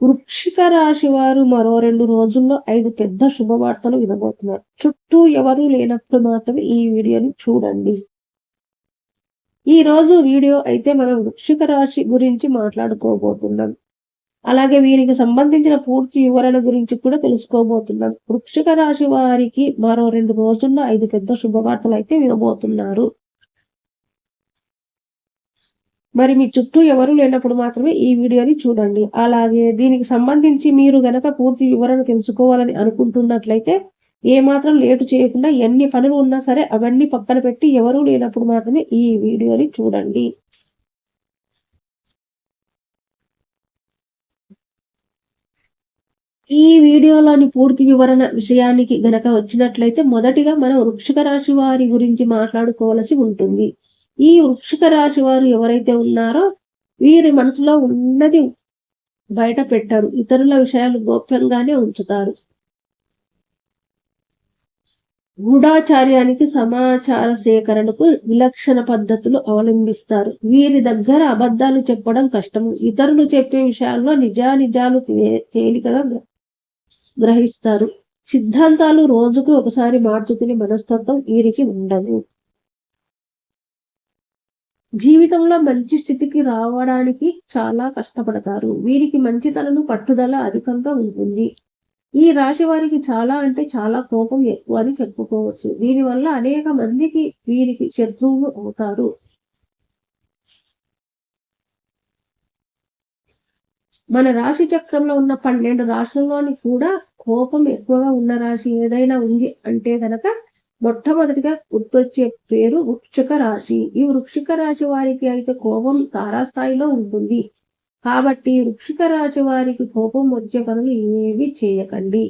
వృక్షిక రాశి వారు మరో రెండు రోజుల్లో ఐదు పెద్ద శుభవార్తలు వినబోతున్నారు. చుట్టూ ఎవరు లేనప్పుడు మాత్రమే ఈ వీడియోని చూడండి. ఈ రోజు వీడియో అయితే మనం వృక్షిక రాశి గురించి మాట్లాడుకోబోతున్నాం. అలాగే వీరికి సంబంధించిన పూర్తి వివరణ గురించి కూడా తెలుసుకోబోతున్నాం. వృక్షిక రాశి వారికి మరో రెండు రోజుల్లో ఐదు పెద్ద శుభవార్తలు అయితే వినబోతున్నారు. మరి మీ చుట్టూ ఎవరు లేనప్పుడు మాత్రమే ఈ వీడియోని చూడండి. అలాగే దీనికి సంబంధించి మీరు గనక పూర్తి వివరణ తెలుసుకోవాలని అనుకుంటున్నట్లయితే ఏ మాత్రం లేటు చేయకుండా ఎన్ని పనులు ఉన్నా సరే అవన్నీ పక్కన పెట్టి ఎవరూ లేనప్పుడు మాత్రమే ఈ వీడియోని చూడండి. ఈ వీడియోలోని పూర్తి వివరణ విషయానికి గనక వచ్చినట్లయితే మొదటిగా మనం వృక్షిక రాశి వారి గురించి మాట్లాడుకోవలసి ఉంటుంది. ఈ వృక్షిక రాశి వారు ఎవరైతే ఉన్నారో వీరి మనసులో ఉన్నది బయట పెట్టారు. ఇతరుల విషయాలు గోప్యంగానే ఉంచుతారు. గూఢాచార్యానికి సమాచార సేకరణకు విలక్షణ పద్ధతులు అవలంబిస్తారు. వీరి దగ్గర అబద్ధాలు చెప్పడం కష్టం. ఇతరులు చెప్పే విషయాల్లో నిజానిజాలు తేలికగా గ్రహిస్తారు. సిద్ధాంతాలు రోజుకు ఒకసారి మార్చుకునే మనస్తత్వం వీరికి ఉండదు. జీవితంలో మంచి స్థితికి రావడానికి చాలా కష్టపడతారు. వీరికి మంచితనను పట్టుదల అధికంగా ఉంటుంది. ఈ రాశి వారికి చాలా అంటే చాలా కోపం ఎక్కువ అని చెప్పుకోవచ్చు. దీనివల్ల అనేక మందికి వీరికి శత్రువులు అవుతారు. మన రాశి చక్రంలో ఉన్న పన్నెండు రాశుల్లోని కూడా కోపం ఎక్కువగా ఉన్న రాశి ఏదైనా ఉంది అంటే కనుక మొట్టమొదటిగా గుర్తొచ్చే పేరు వృక్షిక రాశి. ఈ వృక్షిక రాశి వారికి అయితే కోపం తారాస్థాయిలో ఉంటుంది. కాబట్టి వృక్షిక రాశి వారికి కోపం వచ్చే పనులు ఏవి చేయకండి.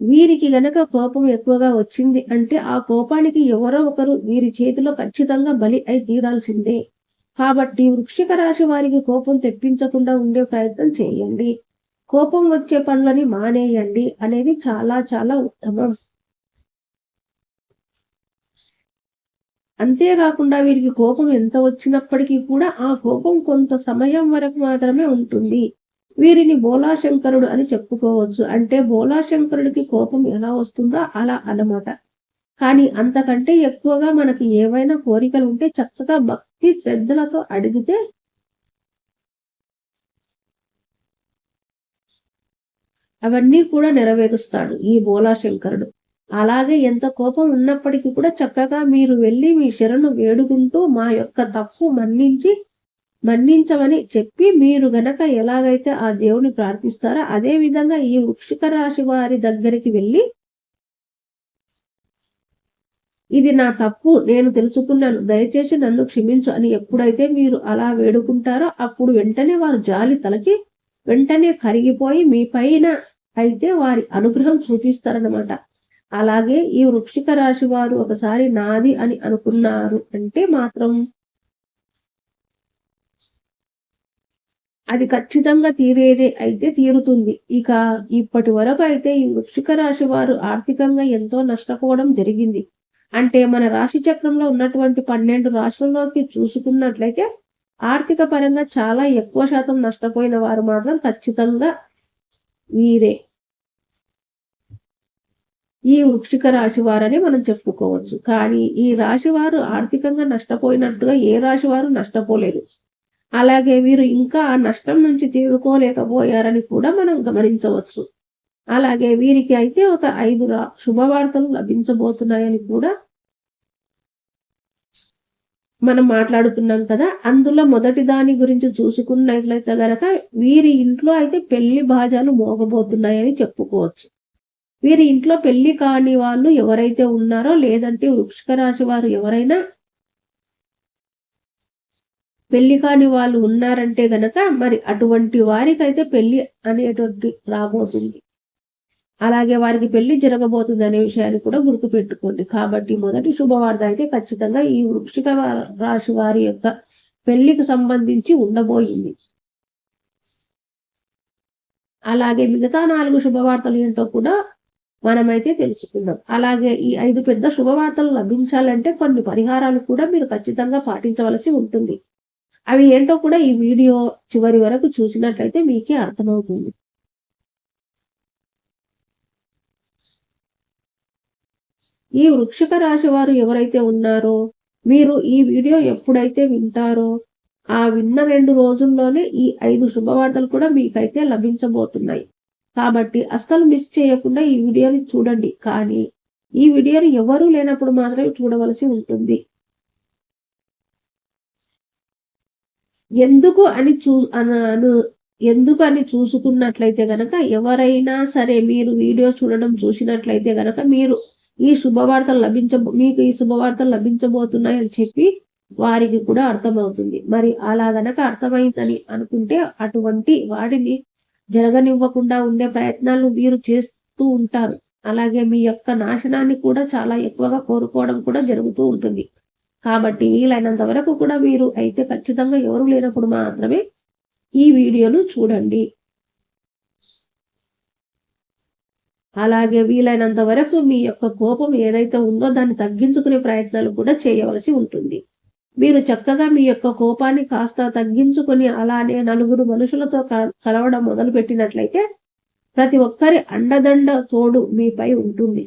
వీరికి గనక కోపం ఎక్కువగా వచ్చింది అంటే ఆ కోపానికి ఎవరో ఒకరు వీరి చేతిలో ఖచ్చితంగా బలి అయి తీరాల్సిందే. కాబట్టి వృక్షిక రాశి వారికి కోపం తెప్పించకుండా ఉండే ప్రయత్నం చేయండి. కోపం వచ్చే పనులని మానేయండి అనేది చాలా చాలా ఉత్తమం. అంతేకాకుండా వీరికి కోపం ఎంత వచ్చినప్పటికీ కూడా ఆ కోపం కొంత సమయం వరకు మాత్రమే ఉంటుంది. వీరిని బోలాశంకరుడు అని చెప్పుకోవచ్చు. అంటే బోలాశంకరుడికి కోపం ఎలా వస్తుందో అలా అనమాట కానీ అంతకంటే ఎక్కువగా మనకి ఏవైనా కోరికలు ఉంటే చక్కగా భక్తి శ్రద్ధలతో అడిగితే అవన్నీ కూడా నెరవేరుస్తాడు ఈ బోలాశంకరుడు. అలాగే ఎంత కోపం ఉన్నప్పటికీ కూడా చక్కగా మీరు వెళ్ళి మీ శరణు వేడుకుంటూ మా యొక్క తప్పు మన్నించి మన్నించమని చెప్పి మీరు గనక ఎలాగైతే ఆ దేవుని ప్రార్థిస్తారో అదే విధంగా ఈ వృక్షిక రాశి వారి దగ్గరికి వెళ్ళి ఇది నా తప్పు నేను తెలుసుకున్నాను దయచేసి నన్ను క్షమించు అని ఎప్పుడైతే మీరు అలా వేడుకుంటారో అప్పుడు వెంటనే వారు జాలి తలచి వెంటనే కరిగిపోయి మీ పైన అయితే వారి అనుగ్రహం చూపిస్తారనమాట అలాగే ఈ వృక్షిక రాశి వారు ఒకసారి నాది అని అనుకున్నారు అంటే మాత్రం అది ఖచ్చితంగా తీరేదే అయితే తీరుతుంది. ఇక ఇప్పటి వరకు అయితే ఈ వృక్షిక రాశి వారు ఆర్థికంగా ఎంతో నష్టపోవడం జరిగింది. అంటే మన రాశి చక్రంలో ఉన్నటువంటి పన్నెండు రాశుల్లోకి చూసుకున్నట్లయితే ఆర్థిక పరంగా చాలా ఎక్కువ శాతం నష్టపోయిన వారు మాత్రం ఖచ్చితంగా వీరే. ఈ వృక్షిక రాశి వారని మనం చెప్పుకోవచ్చు. కానీ ఈ రాశి వారు ఆర్థికంగా నష్టపోయినట్టుగా ఏ రాశి వారు నష్టపోలేదు. అలాగే వీరు ఇంకా ఆ నష్టం నుంచి చేరుకోలేకపోయారని కూడా మనం గమనించవచ్చు. అలాగే వీరికి అయితే ఒక ఐదు శుభవార్తలు లభించబోతున్నాయని కూడా మనం మాట్లాడుకున్నాం కదా. అందులో మొదటి దాని గురించి చూసుకున్నట్లయితే గనక వీరి ఇంట్లో అయితే పెళ్ళి బాజాలు మోగబోతున్నాయని చెప్పుకోవచ్చు. వీరి ఇంట్లో పెళ్ళి కాని వాళ్ళు ఎవరైతే ఉన్నారో లేదంటే వృక్షిక రాశి వారు ఎవరైనా పెళ్ళి కాని వాళ్ళు ఉన్నారంటే గనక మరి అటువంటి వారికైతే పెళ్ళి అనేటువంటి రాబోతుంది. అలాగే వారికి పెళ్ళి జరగబోతుంది అనే విషయాన్ని కూడా గుర్తుపెట్టుకోండి. కాబట్టి మొదటి శుభవార్త అయితే ఖచ్చితంగా ఈ వృక్షిక రాశి వారి యొక్క పెళ్ళికి సంబంధించి ఉండబోయింది. అలాగే మిగతా నాలుగు శుభవార్తలు ఏంటో కూడా మనమైతే తెలుసుకుందాం. అలాగే ఈ ఐదు పెద్ద శుభవార్తలు లభించాలంటే కొన్ని పరిహారాలు కూడా మీరు ఖచ్చితంగా పాటించవలసి ఉంటుంది. అవి ఏంటో కూడా ఈ వీడియో చివరి వరకు చూసినట్లయితే మీకే అర్థమవుతుంది. ఈ వృక్షక రాశి వారు ఎవరైతే ఉన్నారో మీరు ఈ వీడియో ఎప్పుడైతే వింటారో ఆ విన్న రెండు రోజుల్లోనే ఈ ఐదు శుభవార్తలు కూడా మీకైతే లభించబోతున్నాయి. కాబట్టి అస్సలు మిస్ చేయకుండా ఈ వీడియోని చూడండి. కానీ ఈ వీడియోని ఎవరూ లేనప్పుడు మాత్రమే చూడవలసి ఉంటుంది. ఎందుకు అని చూ అను ఎందుకు అని చూసుకున్నట్లయితే గనక ఎవరైనా సరే మీరు వీడియో చూడడం చూసినట్లయితే గనక మీరు ఈ శుభవార్తలు లభించ మీకు ఈ శుభవార్తలు లభించబోతున్నాయని చెప్పి వారికి కూడా అర్థమవుతుంది. మరి అలా గనక అర్థమైందని అనుకుంటే అటువంటి వాటిని జరగనివ్వకుండా ఉండే ప్రయత్నాలు మీరు చేస్తూ ఉంటారు. అలాగే మీ యొక్క నాశనాన్ని కూడా చాలా ఎక్కువగా కోరుకోవడం కూడా జరుగుతూ ఉంటుంది. కాబట్టి వీలైనంత వరకు కూడా మీరు అయితే ఖచ్చితంగా ఎవరు లేనప్పుడు మాత్రమే ఈ వీడియోను చూడండి. అలాగే వీలైనంత వరకు మీ యొక్క కోపం ఏదైతే ఉందో దాన్ని తగ్గించుకునే ప్రయత్నాలు కూడా చేయవలసి ఉంటుంది. మీరు చక్కగా మీ యొక్క కోపాన్ని కాస్త తగ్గించుకొని అలానే నలుగురు మనుషులతో కలవడం మొదలు పెట్టినట్లయితే ప్రతి ఒక్కరి అండదండ తోడు మీపై ఉంటుంది.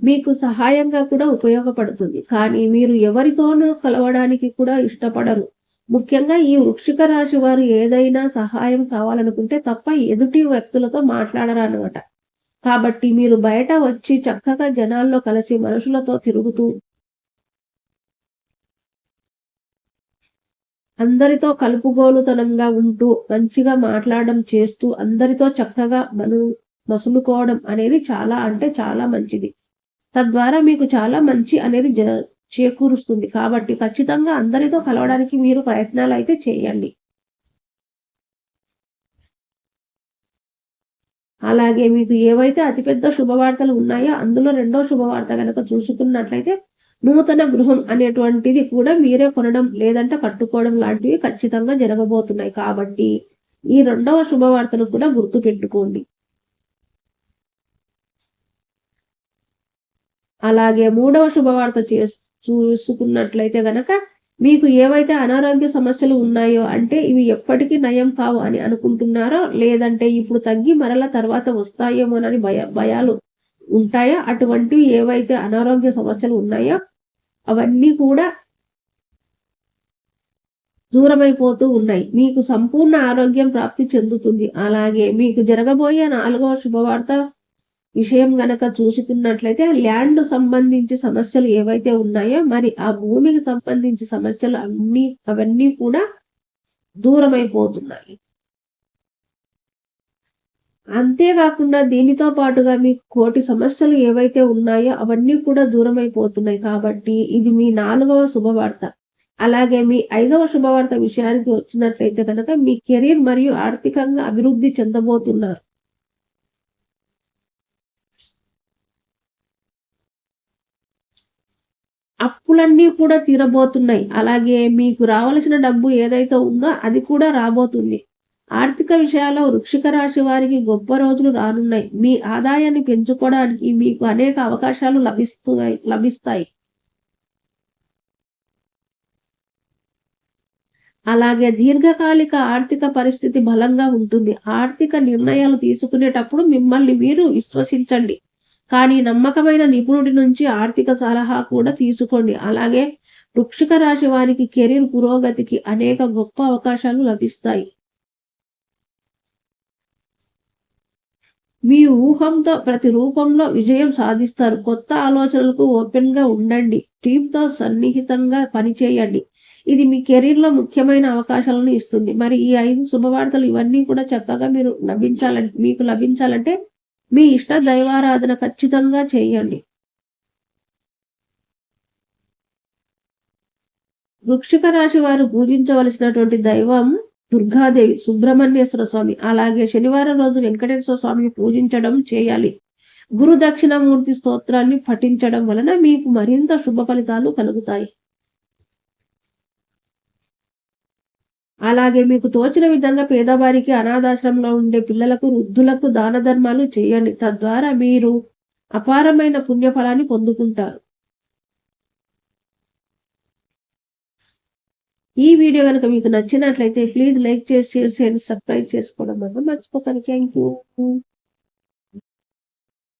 మీకు సహాయంగా కూడా ఉపయోగపడుతుంది. కానీ మీరు ఎవరితోనూ కలవడానికి కూడా ఇష్టపడరు. ముఖ్యంగా ఈ వృక్షిక రాశి వారు ఏదైనా సహాయం కావాలనుకుంటే తప్ప ఎదుటి వ్యక్తులతో మాట్లాడరు అనమాట కాబట్టి మీరు బయట వచ్చి చక్కగా జనాల్లో కలిసి మనుషులతో తిరుగుతూ అందరితో కలుపుగోలుతనంగా ఉంటూ మంచిగా మాట్లాడడం చేస్తూ అందరితో చక్కగా మను మసులుకోవడం అనేది చాలా అంటే చాలా మంచిది. తద్వారా మీకు చాలా మంచి అనేది చేకూరుస్తుంది. కాబట్టి ఖచ్చితంగా అందరితో కలవడానికి మీరు ప్రయత్నాలు అయితే చేయండి. అలాగే మీకు ఏవైతే అతిపెద్ద శుభవార్తలు ఉన్నాయో అందులో రెండో శుభవార్త కనుక చూసుకున్నట్లయితే నూతన గృహం అనేటువంటిది కూడా మీరే కొనడం లేదంటే కట్టుకోవడం లాంటివి ఖచ్చితంగా జరగబోతున్నాయి. కాబట్టి ఈ రెండవ శుభవార్తను కూడా గుర్తు పెట్టుకోండి అలాగే మూడవ శుభవార్త చే చూసుకున్నట్లయితే గనక మీకు ఏవైతే అనారోగ్య సమస్యలు ఉన్నాయో అంటే ఇవి ఎప్పటికీ నయం కావు అని అనుకుంటున్నారో లేదంటే ఇప్పుడు తగ్గి మరల తర్వాత వస్తాయేమోనని భయ భయాలు ఉంటాయో? అటువంటివి ఏవైతే అనారోగ్య సమస్యలు ఉన్నాయో అవన్నీ కూడా దూరమైపోతూ ఉన్నాయి. మీకు సంపూర్ణ ఆరోగ్యం ప్రాప్తి చెందుతుంది. అలాగే మీకు జరగబోయే నాలుగవ శుభవార్త విషయం గనక చూసుకున్నట్లయితే ల్యాండ్ సంబంధించి సమస్యలు ఏవైతే ఉన్నాయో మరి ఆ భూమికి సంబంధించి సమస్యలు అన్ని అవన్నీ కూడా దూరమైపోతున్నాయి. అంతేకాకుండా దీనితో పాటుగా మీ కోటి సమస్యలు ఏవైతే ఉన్నాయో అవన్నీ కూడా దూరమైపోతున్నాయి. కాబట్టి ఇది మీ నాలుగవ శుభవార్త. అలాగే మీ ఐదవ శుభవార్త విషయానికి వచ్చినట్లయితే కనుక మీ కెరీర్ మరియు ఆర్థికంగా అభివృద్ధి చెందబోతున్నారు. అప్పులన్నీ కూడా తీరబోతున్నాయి. అలాగే మీకు రావలసిన డబ్బు ఏదైతే ఉందో అది కూడా రాబోతుంది. ఆర్థిక విషయాల్లో వృక్షిక రాశి వారికి గొప్ప రోజులు రానున్నాయి. మీ ఆదాయాన్ని పెంచుకోవడానికి మీకు అనేక అవకాశాలు లభిస్తున్నాయి లభిస్తాయి. అలాగే దీర్ఘకాలిక ఆర్థిక పరిస్థితి బలంగా ఉంటుంది. ఆర్థిక నిర్ణయాలు తీసుకునేటప్పుడు మిమ్మల్ని మీరు విశ్వసించండి. కానీ నమ్మకమైన నిపుణుడి నుంచి ఆర్థిక సలహా కూడా తీసుకోండి. అలాగే వృక్షిక రాశి వారికి కెరీర్ పురోగతికి అనేక గొప్ప అవకాశాలు లభిస్తాయి. మీ ఊహంతో ప్రతి రూపంలో విజయం సాధిస్తారు. కొత్త ఆలోచనలకు ఓపెన్గా ఉండండి. టీంతో సన్నిహితంగా పనిచేయండి. ఇది మీ కెరీర్లో ముఖ్యమైన అవకాశాలను ఇస్తుంది. మరి ఈ ఐదు శుభవార్తలు ఇవన్నీ కూడా చక్కగా మీరు లభించాలంటే మీకు లభించాలంటే మీ ఇష్ట దైవారాధన ఖచ్చితంగా చేయండి. వృక్షిక రాశి వారు పూజించవలసినటువంటి దైవం దుర్గాదేవి సుబ్రహ్మణ్యేశ్వర స్వామి. అలాగే శనివారం రోజు వెంకటేశ్వర స్వామిని పూజించడం చేయాలి. గురు దక్షిణామూర్తి స్తోత్రాన్ని పఠించడం వలన మీకు మరింత శుభ ఫలితాలు కలుగుతాయి. అలాగే మీకు తోచిన విధంగా పేదవారికి అనాథాశ్రమంలో ఉండే పిల్లలకు వృద్ధులకు దాన ధర్మాలు చేయండి. తద్వారా మీరు అపారమైన పుణ్యఫలాన్ని పొందుకుంటారు. ఈ వీడియో కనుక మీకు నచ్చినట్లయితే ప్లీజ్ లైక్ చేసి షేర్ చేయండి సబ్స్క్రైబ్ చేసుకోవడం మాత్రం మర్చిపోతాను థ్యాంక్ యూ.